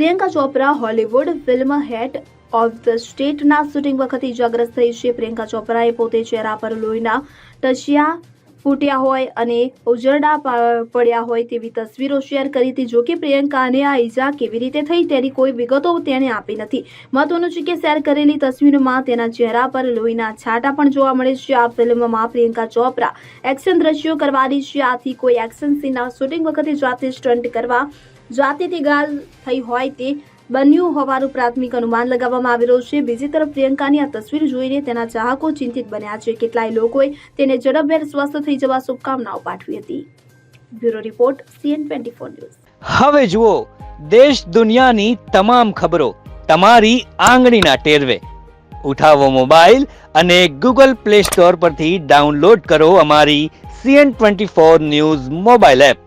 Priyanka Chopra Hollywood film heads of the સ્ટેટના shooting વખતે ઇજાગ્રસ્ત થઈ છે. પ્રિયંકા ચોપરાએ પોતે ચહેરા પર લોહીના ટચિયા ફૂટ્યા હોય અને ઉજરડા પડ્યા હોય તેવી તસવીરો શેર કરી હતી. જોકે પ્રિયંકાને આ ઈજા કેવી રીતે થઈ તેની કોઈ વિગતો તેણે આપી નથી. મહત્વનું છે કે શેર કરેલી તસવીરમાં તેના ચહેરા પર લોહીના છાંટા પણ જોવા મળે છે. આ ફિલ્મમાં પ્રિયંકા ચોપરા એક્શન દ્રશ્યો કરવાની છે. આથી કોઈ એક્શન સીનના શૂટિંગ વખતે જાતે સ્ટન્ટ કરવા જાતે તે ગાલ થઈ હોય તે બન્યું હોવાનું પ્રાથમિક અનુમાન લગાવવામાં આવી રહ્યું છે. બીજી તરફ પ્રિયંકાની આ તસવીર જોઈને તેના ચાહકો ચિંતિત બન્યા છે. કેટલાય લોકોએ તેને ઝડપભેર સ્વસ્થ થઈ જવા શુભકામનાઓ પાઠવી હતી. Bureau report CN twenty four news. હવે જુઓ, દેશ દુનિયાની તમામ ખબરો તમારી આંગળીના ટેરવે. ઉઠાવો મોબાઈલ અને ગૂગલ પ્લે સ્ટોર પરથી ડાઉનલોડ કરો અમારી CN twenty four news mobile app.